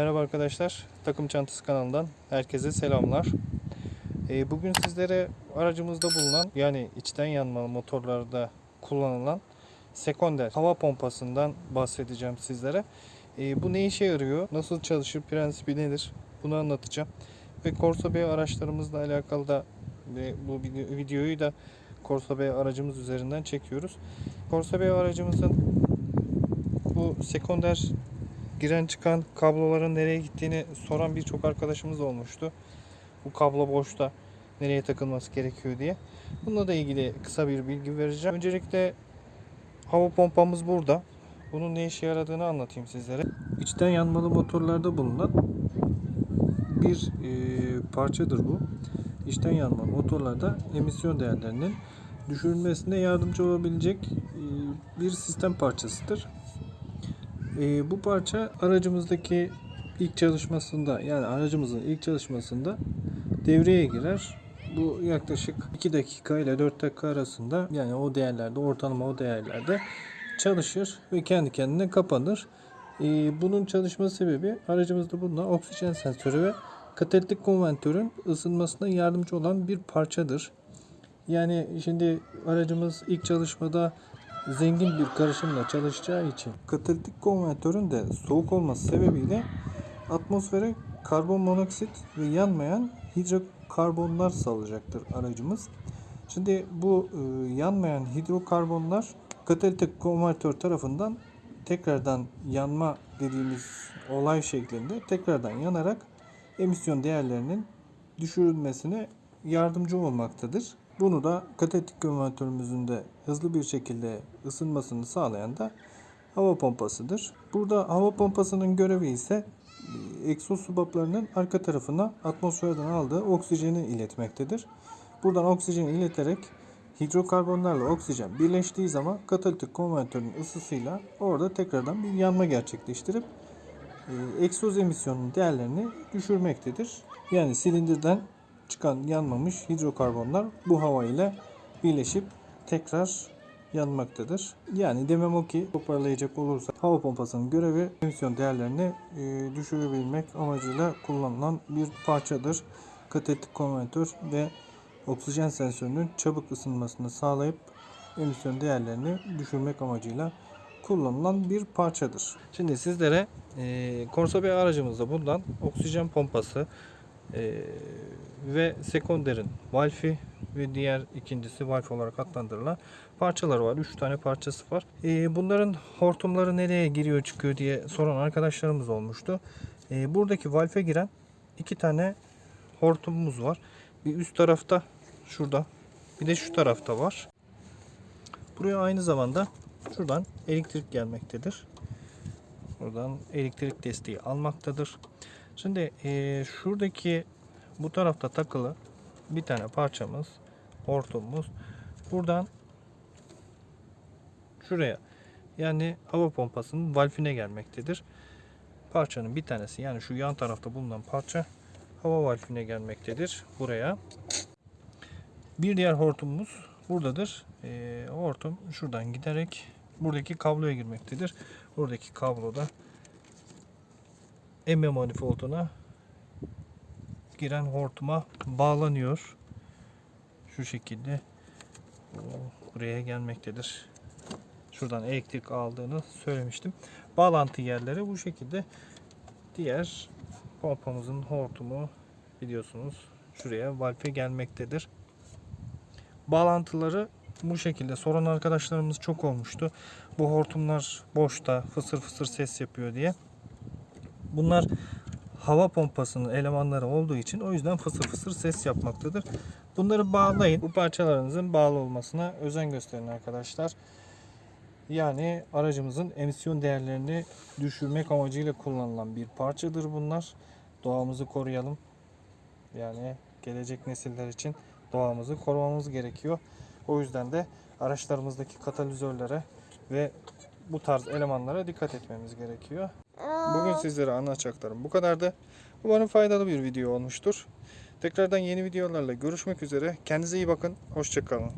Merhaba arkadaşlar, Takım Çantası kanalından herkese selamlar. Ee, bugün sizlere aracımızda bulunan yani içten yanmalı motorlarda kullanılan sekonder hava pompasından bahsedeceğim sizlere. Ee, bu ne işe yarıyor, nasıl çalışır, prensibi nedir bunu anlatacağım. Ve Corsa B araçlarımızla alakalı da bu video- videoyu da Corsa B aracımız üzerinden çekiyoruz. Corsa B aracımızın bu sekonder giren çıkan kabloların nereye gittiğini soran birçok arkadaşımız olmuştu. Bu kablo boşta nereye takılması gerekiyor diye. Bununla da ilgili kısa bir bilgi vereceğim. Öncelikle hava pompamız burada. Bunun ne işe yaradığını anlatayım sizlere. İçten yanmalı motorlarda bulunan bir e, parçadır bu. İçten yanmalı motorlarda emisyon değerlerinin düşürülmesine yardımcı olabilecek e, bir sistem parçasıdır. Ee, bu parça aracımızdaki ilk çalışmasında yani aracımızın ilk çalışmasında devreye girer. Bu yaklaşık 2 dakika ile 4 dakika arasında yani o değerlerde ortalama o değerlerde çalışır ve kendi kendine kapanır. Ee, bunun çalışma sebebi aracımızda bulunan oksijen sensörü ve katalitik konvertörün ısınmasına yardımcı olan bir parçadır. Yani şimdi aracımız ilk çalışmada zengin bir karışımla çalışacağı için katalitik konvertörün de soğuk olması sebebiyle atmosfere karbon monoksit ve yanmayan hidrokarbonlar salacaktır aracımız. Şimdi bu e, yanmayan hidrokarbonlar katalitik konvertör tarafından tekrardan yanma dediğimiz olay şeklinde tekrardan yanarak emisyon değerlerinin düşürülmesine yardımcı olmaktadır. Bunu da katalitik konvertörümüzün de hızlı bir şekilde ısınmasını sağlayan da hava pompasıdır. Burada hava pompasının görevi ise e, egzoz subaplarının arka tarafına atmosferden aldığı oksijeni iletmektedir. Buradan oksijeni ileterek hidrokarbonlarla oksijen birleştiği zaman katalitik konvertörün ısısıyla orada tekrardan bir yanma gerçekleştirip e, egzoz emisyonunun değerlerini düşürmektedir. Yani silindirden çıkan yanmamış hidrokarbonlar bu hava ile birleşip tekrar yanmaktadır. Yani demem o ki toparlayacak olursa hava pompasının görevi emisyon değerlerini e, düşürebilmek amacıyla kullanılan bir parçadır. Katalitik konvertör ve oksijen sensörünün çabuk ısınmasını sağlayıp emisyon değerlerini düşürmek amacıyla kullanılan bir parçadır. Şimdi sizlere e, Corsa B aracımızda bulunan oksijen pompası e, ve sekonderin valfi ve diğer ikincisi valf olarak adlandırılan parçalar var. 3 tane parçası var. E, bunların hortumları nereye giriyor çıkıyor diye soran arkadaşlarımız olmuştu. E, buradaki valfe giren iki tane hortumumuz var. Bir üst tarafta şurada bir de şu tarafta var. Buraya aynı zamanda şuradan elektrik gelmektedir. Buradan elektrik desteği almaktadır. Şimdi eee, şuradaki bu tarafta takılı bir tane parçamız, hortumumuz. Buradan şuraya yani hava pompasının valfine gelmektedir. Parçanın bir tanesi yani şu yan tarafta bulunan parça hava valfine gelmektedir. Buraya. Bir diğer hortumumuz buradadır. Eee, hortum şuradan giderek buradaki kabloya girmektedir. Buradaki kabloda emme manifolduna giren hortuma bağlanıyor. Şu şekilde bu buraya gelmektedir. Şuradan elektrik aldığını söylemiştim. Bağlantı yerleri bu şekilde. Diğer pompamızın hortumu biliyorsunuz şuraya valfe gelmektedir. Bağlantıları bu şekilde soran arkadaşlarımız çok olmuştu. Bu hortumlar boşta fısır fısır ses yapıyor diye. Bunlar hava pompasının elemanları olduğu için o yüzden fısır fısır ses yapmaktadır. Bunları bağlayın. Bu parçalarınızın bağlı olmasına özen gösterin arkadaşlar. Yani aracımızın emisyon değerlerini düşürmek amacıyla kullanılan bir parçadır bunlar. Doğamızı koruyalım. Yani gelecek nesiller için doğamızı korumamız gerekiyor. O yüzden de araçlarımızdaki katalizörlere ve bu tarz elemanlara dikkat etmemiz gerekiyor. Bugün sizlere anlatacaklarım bu kadardı. Umarım faydalı bir video olmuştur. Tekrardan yeni videolarla görüşmek üzere. Kendinize iyi bakın. Hoşçakalın.